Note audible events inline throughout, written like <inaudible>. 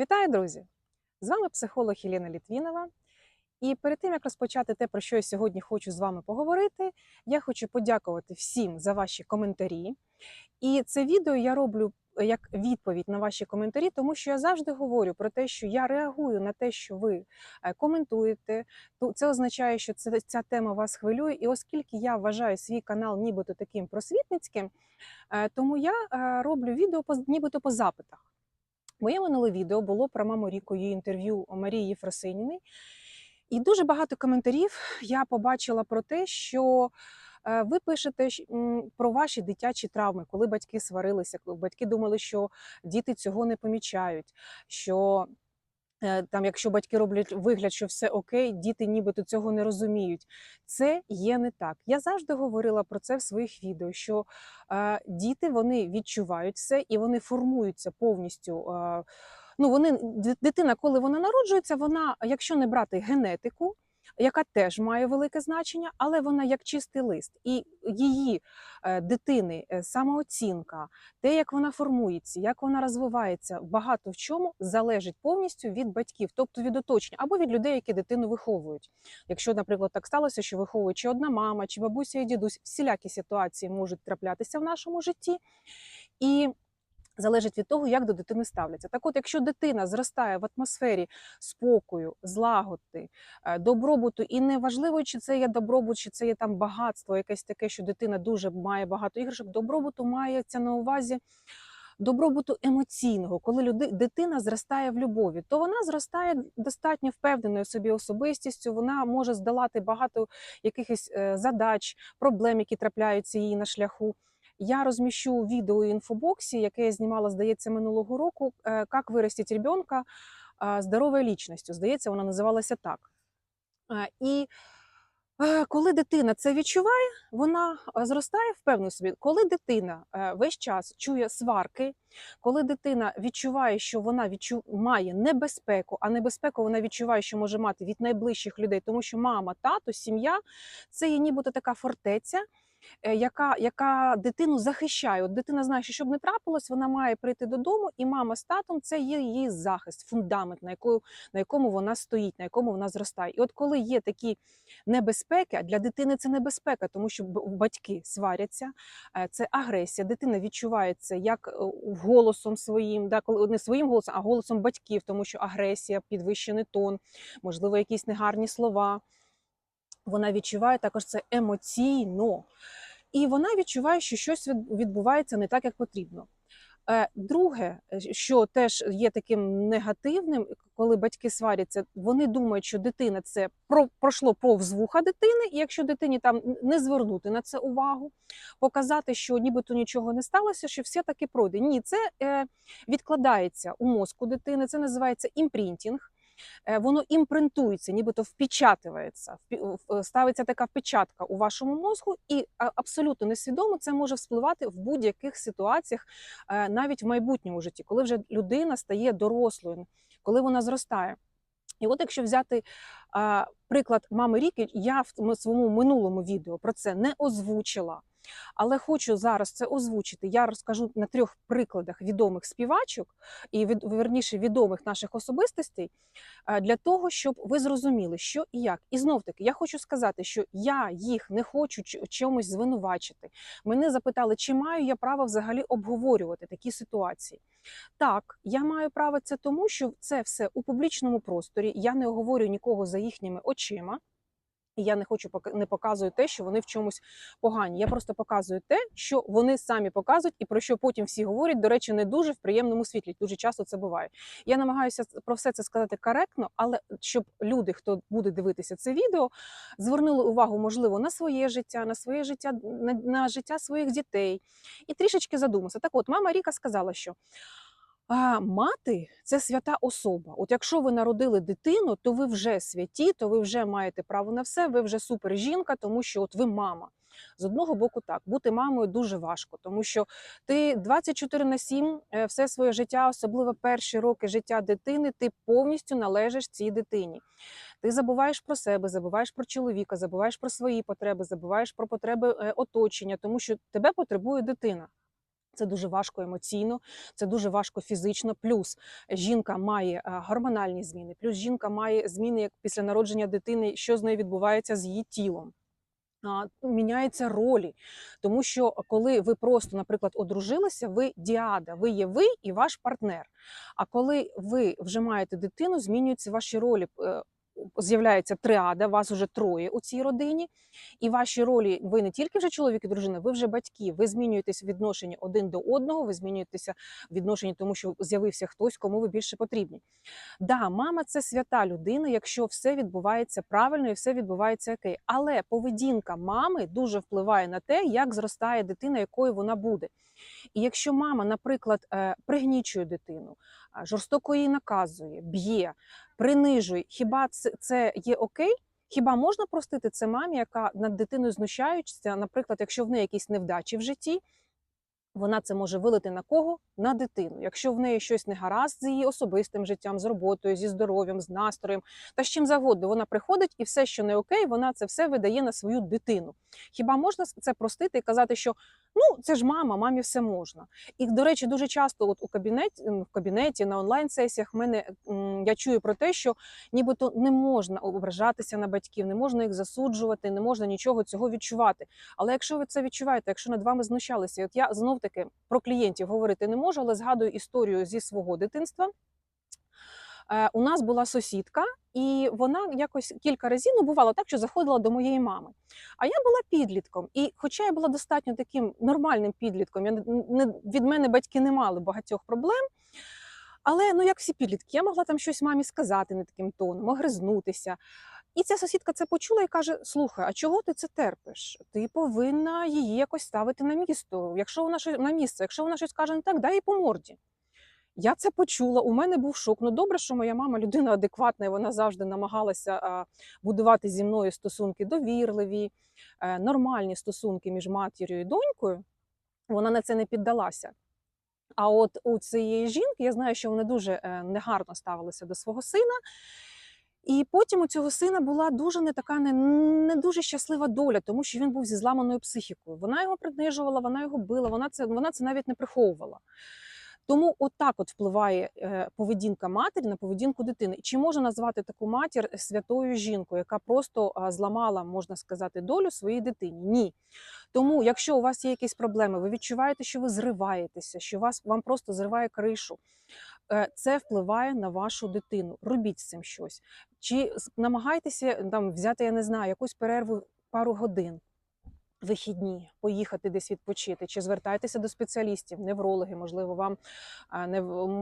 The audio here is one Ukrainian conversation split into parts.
Вітаю, друзі! З вами психолог Єлена Літвінова. І перед тим як розпочати те, про що я сьогодні хочу з вами поговорити, я хочу подякувати всім за ваші коментарі. І це відео я роблю як відповідь на ваші коментарі, тому що я завжди говорю про те, що я реагую на те, що ви е, коментуєте. Це означає, що ця тема вас хвилює. І оскільки я вважаю свій канал нібито таким просвітницьким, е, тому я е, роблю відео нібито по запитах. Моє минуле відео було про маму Ріку, її інтерв'ю Марії Єфросиніни. І дуже багато коментарів я побачила про те, що е, ви пишете про ваші дитячі травми, коли батьки сварилися, коли батьки думали, що діти цього не помічають. що Там, якщо батьки роблять вигляд, що все окей, діти нібито цього не розуміють. Це є не так. Я завжди говорила про це в своїх відео, що е, діти вони відчувають все і вони формуються повністю. Е, ну, вони, дитина, коли вона народжується, вона, якщо не брати генетику, яка теж має велике значення, але вона як чистий лист, і її е, дитини е, самооцінка, те, як вона формується, як вона розвивається, багато в чому залежить повністю від батьків, тобто від оточення або від людей, які дитину виховують. Якщо, наприклад, так сталося, що виховує чи одна мама, чи бабуся і дідусь, всілякі ситуації можуть траплятися в нашому житті. І залежить від того, як до дитини ставляться. Так от, якщо дитина зростає в атмосфері спокою, злагоди, е, добробуту, і неважливо, чи це є добробут, чи це є там багатство, якесь таке, що дитина дуже має багато іграшок, добробуту мається на увазі. Добробуту емоційного, коли люди, дитина зростає в любові, то вона зростає достатньо впевненою собі особистістю. Вона може здолати багато якихось е, задач, проблем, які трапляються їй на шляху. Я розміщу відео у інфобоксі, яке я знімала, здається, минулого року. е, Як виростити ребенка е, здоровою лічністю. Здається, вона називалася так. Е, І коли дитина це відчуває, вона зростає впевнено собі. Коли дитина весь час чує сварки, коли дитина відчуває, що вона відчу... має небезпеку, а небезпеку вона відчуває, що може мати від найближчих людей, тому що мама, тато, сім'я це є нібито така фортеця, яка, яка дитину захищає. От дитина знає, що щоб не трапилось, вона має прийти додому, і мама з татом це є її захист, фундамент, на, яку, на якому вона стоїть, на якому вона зростає. І от коли є такі небезпеки, а для дитини це небезпека, тому що батьки сваряться, е, це агресія. Дитина відчуває це як е, голосом своїм, да, коли не своїм голосом, а голосом батьків, тому що агресія, підвищений тон, можливо, якісь негарні слова. Вона відчуває також це емоційно. І вона відчуває, що щось від- відбувається не так, як потрібно. Е, Друге, е, що теж є таким негативним, коли батьки сваряться, вони думають, що дитина це про, пройшло повз вуха дитини, і якщо дитині там не звернути на це увагу, показати, що нібито нічого не сталося, що все таки пройде. Ні, це е, відкладається у мозку дитини, це називається імпринтінг. Е, Воно імпринтується, нібито впечатується, ставиться така впечатка у вашому мозку, і абсолютно несвідомо це може вспливати в будь-яких ситуаціях, е, навіть в майбутньому житті, коли вже людина стає дорослою, коли вона зростає. І от якщо взяти приклад мами Ріки, я в своєму минулому відео про це не озвучила. Але хочу зараз це озвучити. Я розкажу на трьох прикладах відомих співачок і від, верніше відомих наших особистостей е, для того, щоб ви зрозуміли, що і як. І знов таки, я хочу сказати, що я їх не хочу чомусь звинувачити. Мене запитали, чи маю я право взагалі обговорювати такі ситуації. Так, я маю право це тому, що це все у публічному просторі. Я не оговорю нікого за їхніми очима. І я не хочу не показую те, що вони в чомусь погані. Я просто показую те, що вони самі показують, і про що потім всі говорять. До речі, не дуже в приємному світлі. Дуже часто це буває. Я намагаюся про все це сказати коректно, але щоб люди, хто буде дивитися це відео, звернули увагу, можливо, на своє життя, на своє життя, на, на життя своїх дітей, і трішечки задумався. Так, от мама Ріка сказала, що. А мати це свята особа. От якщо ви народили дитину, то ви вже святі, то ви вже маєте право на все, ви вже супер жінка, тому що от ви мама. З одного боку, так бути мамою дуже важко, тому що ти 24 на 7 е, все своє життя, особливо перші роки життя дитини, ти повністю належиш цій дитині. Ти забуваєш про себе, забуваєш про чоловіка, забуваєш про свої потреби, забуваєш про потреби е, оточення, тому що тебе потребує дитина. Це дуже важко емоційно, це дуже важко фізично. Плюс жінка має е, гормональні зміни, плюс жінка має зміни як після народження дитини, що з нею відбувається з її тілом. Міняються ролі, тому що коли ви просто, наприклад, одружилися, ви діада, ви є ви і ваш партнер. А коли ви вже маєте дитину, змінюються ваші ролі. З'являється триада, вас уже троє у цій родині, і ваші ролі ви не тільки вже чоловік і дружина, ви вже батьки. Ви змінюєтесь в відношенні один до одного, ви змінюєтеся в відношенні тому, що з'явився хтось, кому ви більше потрібні. Да, мама це свята людина, якщо все відбувається правильно і все відбувається окей. Але поведінка мами дуже впливає на те, як зростає дитина, якою вона буде. І якщо мама, наприклад, е, пригнічує дитину, жорстоко її наказує, б'є, принижує, хіба це, це є окей? Хіба можна простити це мамі, яка над дитиною знущається, наприклад, якщо в неї якісь невдачі в житті, вона це може вилити на кого? На дитину. Якщо в неї щось не гаразд з її особистим життям, з роботою, зі здоров'ям, з настроєм та з чим завгодно, вона приходить і все, що не окей, вона це все видає на свою дитину. Хіба можна це простити і казати, що ну це ж мама, мамі все можна. І до речі, дуже часто, от у кабінеті в кабінеті на онлайн-сесіях, мене я чую про те, що нібито не можна ображатися на батьків, не можна їх засуджувати, не можна нічого цього відчувати. Але якщо ви це відчуваєте, якщо над вами знущалися, от я знов таки про клієнтів говорити не можу, але згадую історію зі свого дитинства. Е, У нас була сусідка, і вона якось кілька разів ну, бувало так, що заходила до моєї мами. А я була підлітком, і хоча я була достатньо таким нормальним підлітком, я не, від мене батьки не мали багатьох проблем. Але ну як всі підлітки, я могла там щось мамі сказати не таким тоном, огризнутися. І ця сусідка це почула і каже: Слухай, а чого ти це терпиш? Ти повинна її якось ставити на місто. Якщо вона щось на місце, якщо вона щось каже не так, дай їй по морді. Я це почула. У мене був шок. Ну добре, що моя мама людина адекватна, і вона завжди намагалася будувати зі мною стосунки довірливі, е, нормальні стосунки між матір'ю і донькою. Вона на це не піддалася. А от у цієї жінки я знаю, що вони дуже е, негарно ставилися до свого сина. І потім у цього сина була дуже не така не, не дуже щаслива доля, тому що він був зі зламаною психікою. Вона його принижувала, вона його била, вона це, вона це навіть не приховувала. Тому отак от впливає е, поведінка матері на поведінку дитини. Чи можна назвати таку матір святою жінкою, яка просто зламала, можна сказати, долю своїй дитині? Ні. Тому, якщо у вас є якісь проблеми, ви відчуваєте, що ви зриваєтеся, що вас вам просто зриває кришу. е, Це впливає на вашу дитину. Робіть з цим щось. Чи намагайтеся там взяти, я не знаю, якусь перерву пару годин. Вихідні поїхати десь відпочити, чи звертайтеся до спеціалістів, неврологи, можливо, вам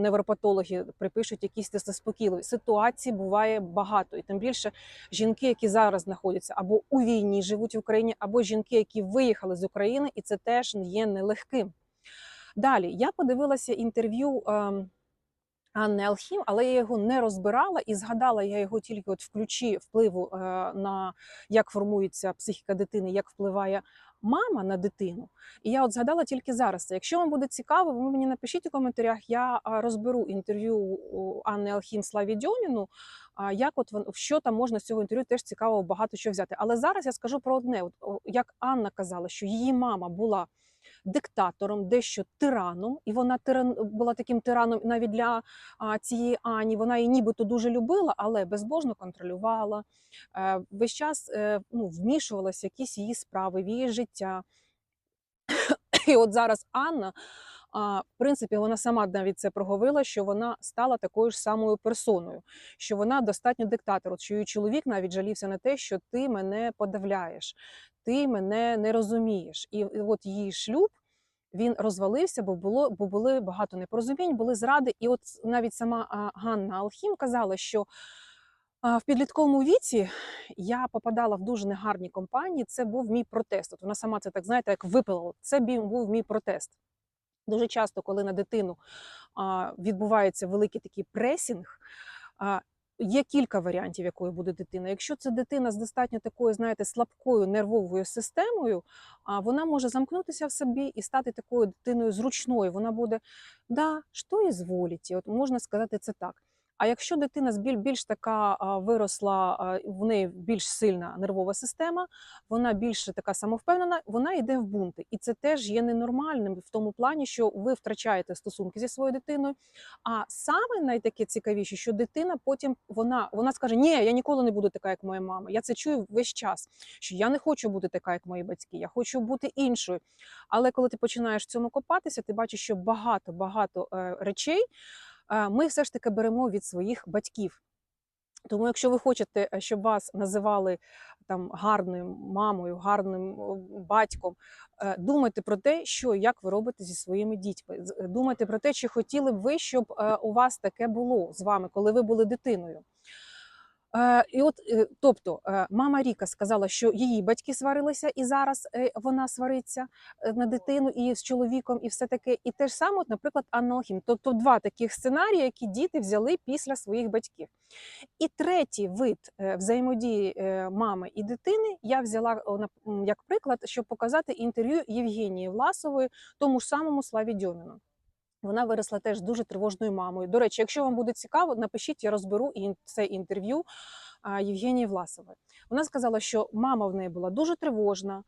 невропатологи припишуть якісь заспокійливі. Ситуацій буває багато, і тим більше жінки, які зараз знаходяться або у війні, живуть в Україні, або жінки, які виїхали з України, і це теж є нелегким. Далі я подивилася інтерв'ю. Анни Алхім, але я його не розбирала і згадала я його тільки от в ключі впливу е, на як формується психіка дитини, як впливає мама на дитину. І я от згадала тільки зараз. це. Якщо вам буде цікаво, ви мені напишіть у коментарях. Я розберу інтерв'ю Анни Алхім Славі Дьоміну. Як от що там можна з цього інтерв'ю теж цікаво багато що взяти. Але зараз я скажу про одне: от як Анна казала, що її мама була диктатором, дещо тираном, і вона тиран була таким тираном навіть для цієї Ані. Вона її нібито дуже любила, але безбожно контролювала. Е, весь час е, ну, вмішувалася в якісь її справи, в її життя. <coughs> І от зараз Анна. А, в принципі, вона сама навіть це проговорила, що вона стала такою ж самою персоною, що вона достатньо диктатор. Що її чоловік навіть жалівся на те, що ти мене подавляєш, ти мене не розумієш. І от її шлюб він розвалився, бо було, бо були багато непорозумінь, були зради. І от навіть сама Ганна Алхім казала, що в підлітковому віці я попадала в дуже негарні компанії. Це був мій протест. От вона сама це так знаєте, як випила. Це був мій протест. Дуже часто, коли на дитину відбувається великий такий пресінг, є кілька варіантів, якою буде дитина. Якщо це дитина з достатньо такою, знаєте, слабкою нервовою системою, вона може замкнутися в собі і стати такою дитиною зручною. Вона буде, да, що і зволіті, от можна сказати це так. А якщо дитина більш така виросла, в неї більш сильна нервова система, вона більше така самовпевнена, вона йде в бунти. І це теж є ненормальним в тому плані, що ви втрачаєте стосунки зі своєю дитиною. А саме найтаке цікавіше, що дитина потім вона, вона скаже: Ні, я ніколи не буду така, як моя мама. Я це чую весь час. Що я не хочу бути така, як мої батьки, я хочу бути іншою. Але коли ти починаєш в цьому копатися, ти бачиш, що багато багато е, речей ми все ж таки беремо від своїх батьків. Тому, якщо ви хочете, е, щоб вас називали там гарною мамою, гарним батьком, е, думайте про те, що як ви робите зі своїми дітьми. Е, Думайте про те, чи хотіли б ви, щоб у вас таке було з вами, коли ви були дитиною. Е, І от, е, тобто, е, мама Ріка сказала, що її батьки сварилися, і зараз вона свариться на дитину і з чоловіком, і все таке. І те ж саме, от, наприклад, Анна Алхім. Тобто, два таких сценарії, які діти взяли після своїх батьків. І третій вид взаємодії мами і дитини я взяла як приклад, щоб показати інтерв'ю Євгенії Власової, тому ж самому Славі Дьоміну. Вона виросла теж дуже тривожною мамою. До речі, якщо вам буде цікаво, напишіть, я розберу це інтерв'ю Євгенії Власової. Вона сказала, що мама в неї була дуже тривожна,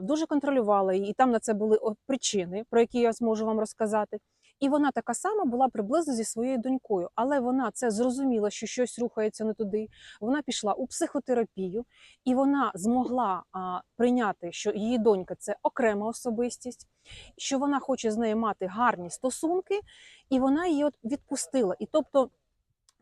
дуже контролювала її, і там на це були причини, про які я зможу вам розказати. І вона така сама була приблизно зі своєю донькою, але вона це зрозуміла, що щось рухається не туди. Вона пішла у психотерапію, і вона змогла а, прийняти, що її донька це окрема особистість, що вона хоче з нею мати гарні стосунки, і вона її відпустила. І тобто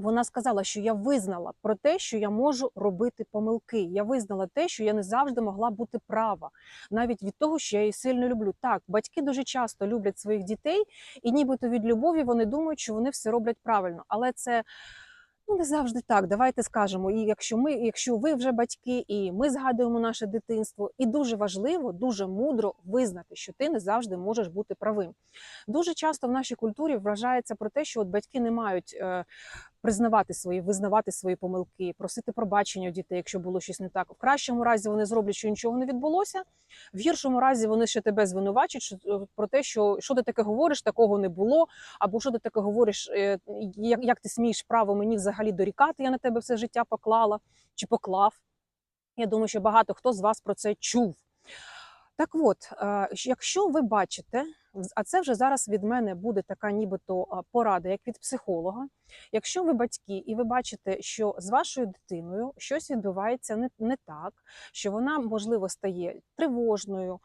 вона сказала, що я визнала про те, що я можу робити помилки. Я визнала те, що я не завжди могла бути права, навіть від того, що я її сильно люблю. Так, батьки дуже часто люблять своїх дітей, і нібито від любові вони думають, що вони все роблять правильно. Але це ну не завжди так. Давайте скажемо. І якщо ми, якщо ви вже батьки, і ми згадуємо наше дитинство, і дуже важливо, дуже мудро визнати, що ти не завжди можеш бути правим. Дуже часто в нашій культурі вважається про те, що от батьки не мають. Признавати свої, визнавати свої помилки, просити пробачення у дітей, якщо було щось не так. В кращому разі вони зроблять, що нічого не відбулося. В гіршому разі вони ще тебе звинувачать е, про те, що що ти таке говориш, такого не було, або що ти таке говориш, е, як, як ти смієш право мені взагалі дорікати, я на тебе все життя поклала чи поклав. Я думаю, що багато хто з вас про це чув. Так от, е, якщо ви бачите, а це вже зараз від мене буде така нібито порада, як від психолога. Якщо ви батьки і ви бачите, що з вашою дитиною щось відбувається не, так, що вона, можливо, стає тривожною,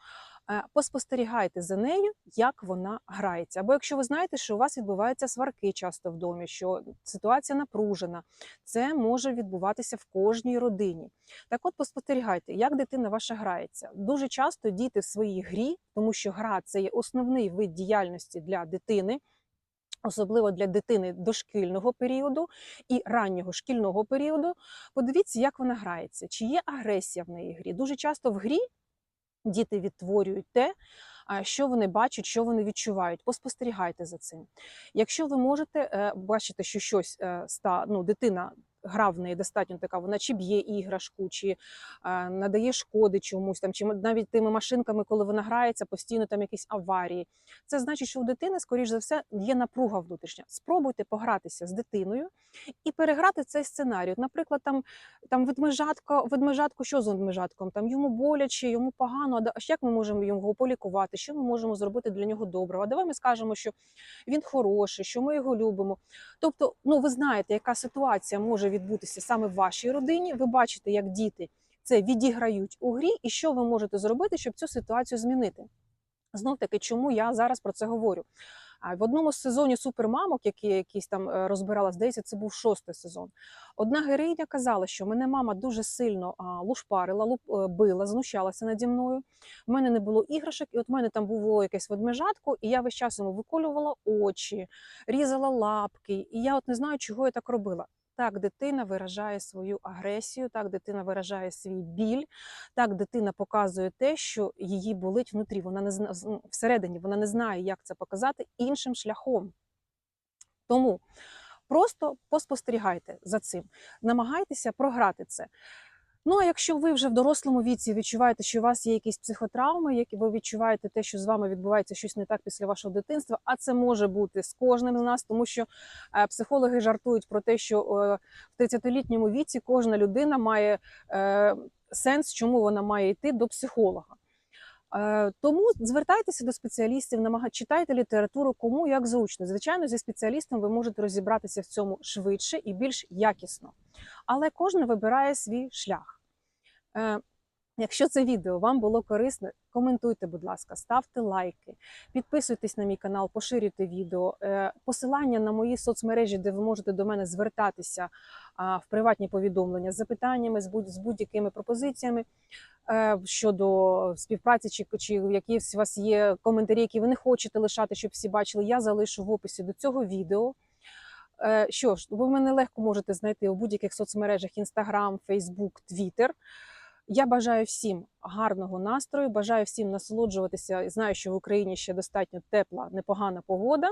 поспостерігайте за нею, як вона грається. Або якщо ви знаєте, що у вас відбуваються сварки часто в домі, що ситуація напружена, це може відбуватися в кожній родині. Так от поспостерігайте, як дитина ваша грається. Дуже часто діти в своїй грі, тому що гра це є основний вид діяльності для дитини. Особливо для дитини дошкільного періоду і раннього шкільного періоду. Подивіться, як вона грається, чи є агресія в неї грі. Дуже часто в грі діти відтворюють те, що вони бачать, що вони відчувають. Поспостерігайте за цим. Якщо ви можете е, бачити, що щось е, ста, ну, дитина. Гра в неї достатньо така, вона чи б'є іграшку, чи е, надає шкоди чомусь там, чи навіть тими машинками, коли вона грається, постійно там якісь аварії. Це значить, що у дитини, скоріш за все, є напруга внутрішня. Спробуйте погратися з дитиною і переграти цей сценарій. Наприклад, там, там ведмежатко, ведмежатко, що з ведмежатком? Там йому боляче, йому погано. А як ми можемо його полікувати? Що ми можемо зробити для нього доброго? А давай ми скажемо, що він хороший, що ми його любимо. Тобто, ну ви знаєте, яка ситуація може відбутися саме в вашій родині. Ви бачите, як діти це відіграють у грі, і що ви можете зробити, щоб цю ситуацію змінити. Знов таки, чому я зараз про це говорю? В одному з сезонів супермамок, які якісь там е, розбирала, здається, це був шостий сезон. Одна героїня казала, що мене мама дуже сильно лушпарила, е, била, знущалася наді мною. У мене не було іграшок, і от в мене там було якесь ведмежатко, і я весь час йому виколювала очі, різала лапки. І я от не знаю, чого я так робила. Так, дитина виражає свою агресію, так дитина виражає свій біль, так дитина показує те, що її болить внутрі. Вона не зна... всередині, вона не знає, як це показати іншим шляхом. Тому просто поспостерігайте за цим, намагайтеся програти це. Ну а якщо ви вже в дорослому віці відчуваєте, що у вас є якісь психотравми, які ви відчуваєте те, що з вами відбувається щось не так після вашого дитинства, а це може бути з кожним з нас, тому що е, психологи жартують про те, що е, в 30-літньому віці кожна людина має е, сенс, чому вона має йти до психолога. Е, Тому звертайтеся до спеціалістів, намага... читайте літературу, кому як зручно. Звичайно, зі спеціалістом ви можете розібратися в цьому швидше і більш якісно. Але кожен вибирає свій шлях. Е, Якщо це відео вам було корисне, коментуйте, будь ласка, ставте лайки, підписуйтесь на мій канал, поширюйте відео. Е, Посилання на мої соцмережі, де ви можете до мене звертатися в приватні повідомлення з запитаннями, з будь- з будь-якими пропозиціями е, щодо співпраці, чи, чи якісь у вас є коментарі, які ви не хочете лишати, щоб всі бачили. Я залишу в описі до цього відео. Е, Що ж, ви мене легко можете знайти у будь-яких соцмережах: Instagram, Facebook, Twitter. Я бажаю всім гарного настрою, бажаю всім насолоджуватися. Знаю, що в Україні ще достатньо тепла, непогана погода.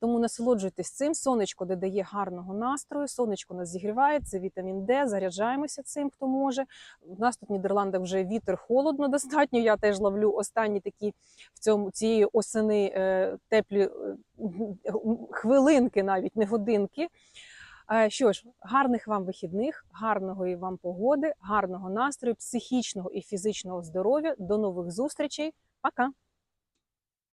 Тому насолоджуйтесь цим. Сонечко додає гарного настрою. Сонечко нас зігріває, це вітамін Д. Заряджаємося цим, хто може. У нас тут в Нідерландах вже вітер холодно <laughs> достатньо. Я теж ловлю останні такі в цьому цієї осени е, теплі е, хвилинки, навіть не годинки. Е, Що ж, гарних вам вихідних, гарного вам погоди, гарного настрою, психічного і фізичного здоров'я. До нових зустрічей. Пока!